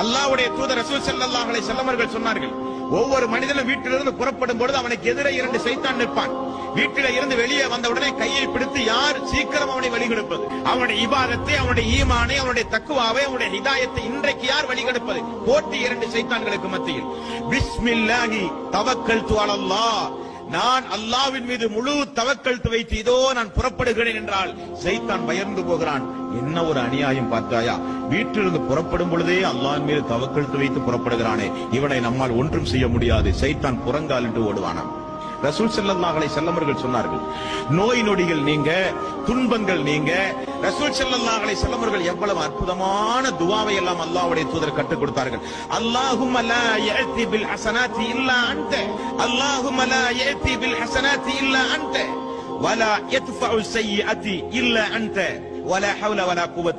அல்லாவுடைய தூதர் ரசூல் ஸல்லல்லாஹு அலைஹி சொன்னார்கள் ஒவ்வொரு மனிதனும் வீட்டிலிருந்து புறப்படும் பொழுது அவனுக்கு எதிரே இரண்டு சைத்தான் நிற்பான். வீட்டில இருந்து வெளியே வந்த உடனே கையை பிடித்து யார் சீக்கிரம் அவனை வழிகெடுப்பது? அவனுடைய இபாதத்தை அவனுடைய ஈமானை அவனுடைய தக்குவாவை அவனுடைய ஹிதாயத்தை இன்றைக்கு யார் வழிகெடுப்பது? போட்டி இரண்டு சைத்தான்களுக்கு மத்தியில். பிஸ்மில்லாஹி தவக்கல் துவாலல்லா நான் அல்லாவின் மீது முழு தவக்கழுத்து வைத்து இதோ நான் புறப்படுகிறேன் என்றால் சைத்தான் பயந்து போகிறான். என்ன ஒரு அநியாயம் பார்த்தாயா? வீட்டிலிருந்து புறப்படும் பொழுதே அல்லாஹ்வின் மீது தவக்கழுத்து வைத்து புறப்படுகிறானே. இவனை நம்மால் ஒன்றும் செய்ய முடியாது. சைத்தான் புறங்கால் என்று ஓடுவானாம். ரசூல் செல்லல்லாஹலை செல்லமர்கள் சொன்னார்கள் நோய் நொடிகள் நீங்க துன்பங்கள் நீங்க. ரசூல் செல்லல்லாஹலை செல்லமர்கள் எவ்வளவு அற்புதமான துவாவை எல்லாம் அல்லாஹ்வுடைய தூதர் கற்றுக் கொடுத்தார்கள். அல்லாஹும் அல்லா யஅதி பில் ஹஸனாத்தி இல்லா அன்த. اللهم لا يأتي بالحسنات إلا أنت ولا يدفع السيئة إلا أنت ولا حول ولا قوة